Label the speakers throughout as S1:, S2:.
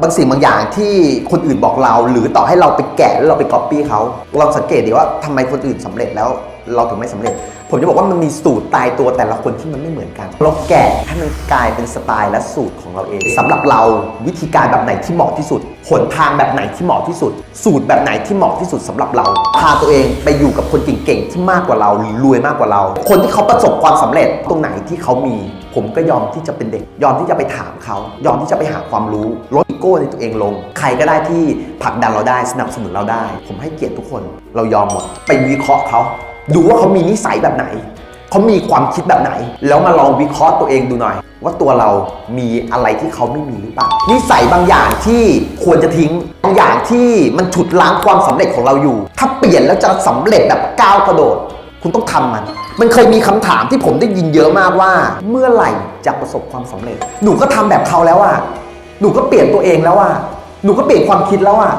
S1: บางสิ่งบางอย่างที่คนอื่นบอกเรา หรือต่อให้เราไปแกะแล้วเราไปก๊อปปี้เขาเราสังเกตดีว่าทำไมคนอื่นสำเร็จแล้วเราถึงไม่สำเร็จ ผมจะบอกว่ามันมีสูตรตายตัวแต่ละคนที่มันไม่เหมือนกัน เราแกะให้มันกลายเป็นสไตล์และสูตรของเราเองสำหรับเราวิธีการแบบไหนที่เหมาะที่สุดหนทางแบบไหนที่เหมาะที่สุด สูตรแบบไหนที่เหมาะที่สุดสำหรับเรา พาตัวเองไปอยู่กับคนเก่งๆที่มากกว่าเราหรือรวยมากกว่าเรา คนที่เขาประสบความสำเร็จตรงไหนที่เขามี ผมก็ยอมที่จะเป็นเด็ก ยอมที่จะไปถามเขา ยอมที่จะไปหาความรู้ลดอีโก้ในตัวเองลง ใครก็ได้ที่ผลักดันเราได้สนับสนุนเราได้ ผมให้เกียรติทุกคน เรายอมหมดไปวิเคราะห์เขา ดูว่าเขามีนิสัยแบบไหน เขามีความคิดแบบไหน แล้วมาลองวิเคราะห์ตัวเองดูหน่อย ว่าตัวเรามีอะไรที่เขาไม่มีหรือเปล่า นิสัยบางอย่างที่ควรจะทิ้ง บางอย่างที่มันฉุดล้างความสำเร็จของเราอยู่ ถ้าเปลี่ยนแล้วจะสำเร็จแบบก้าวกระโดด คุณต้องทำมัน มันเคยมีคำถามที่ผมได้ยินเยอะมากว่า เมื่อไหร่จะประสบความสำเร็จ หนูก็ทำแบบเขาแล้วอะหนูก็เปลี่ยนตัวเองแล้วอะหนูก็เปลี่ยนความคิดแล้วอะ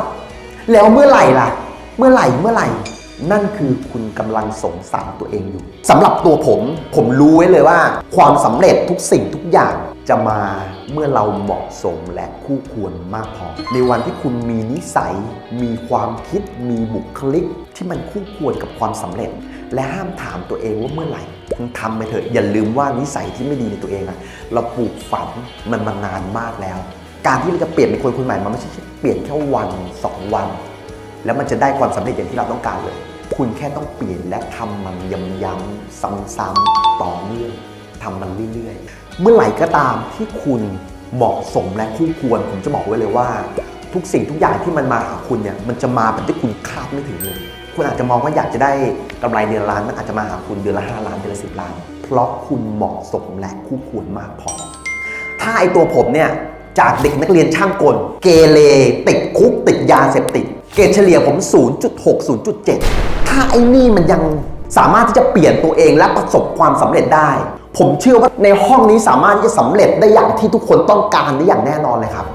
S1: แล้วเมื่อไหร่ล่ะ เมื่อไหร่ เมื่อไหร่ นั่นคือคุณกำลังสงสารตัวเองอยู่สำหรับตัวผม ผมรู้ไว้เลยว่า ความสำเร็จทุกสิ่งทุกอย่างจะมาเมื่อเราเหมาะสมและคู่ควรมากพอ ในวันที่คุณมีนิสัย มีความคิด มีบุคลิก ที่มันคู่ควรกับความสำเร็จ และห้ามถามตัวเองว่าเมื่อไหร่คุณทำไปเถอะอย่าลืมว่านิสัยที่ไม่ดีในตัวเองอะเราปลูกฝังมันมานานมากแล้ว การที่เราจะเปลี่ยนเป็นคนคนใหม่มันไม่ใช่เปลี่ยนแค่วันสองวัน แล้วมันจะได้ความสำเร็จอย่างที่เราต้องการเลย คุณแค่ต้องเปลี่ยนและทำมันย้ำๆซ้ำๆต่อเนื่องทำมันเรื่อยๆ เมื่อไหร่ก็ตามที่คุณเหมาะสมและคู่ควร ผมจะบอกไว้เลยว่า ทุกสิ่งทุกอย่างที่มันมาหาคุณเนี่ยมันจะมาแบบที่คุณคาดไม่ถึงเลย คุณอาจจะมองว่าอยากจะได้กำไรเดือนละล้านมันอาจจะมาหาคุณเดือนละ5ล้านเดือนละ10ล้าน เพราะคุณเหมาะสมและคู่ควรมากพอ ถ้าไอตัวผมเนี่ยจากเด็กนักเรียนช่างกล เกเรติดคุกติดยาเสพติด เกรดเฉลี่ยผม 0.6 0.7 ถ้าไอ้นี่มันยังสามารถที่จะเปลี่ยนตัวเองและประสบความสำเร็จได้ ผมเชื่อว่าในห้องนี้สามารถที่จะสำเร็จได้อย่างที่ทุกคนต้องการได้อย่างแน่นอนเลยครับ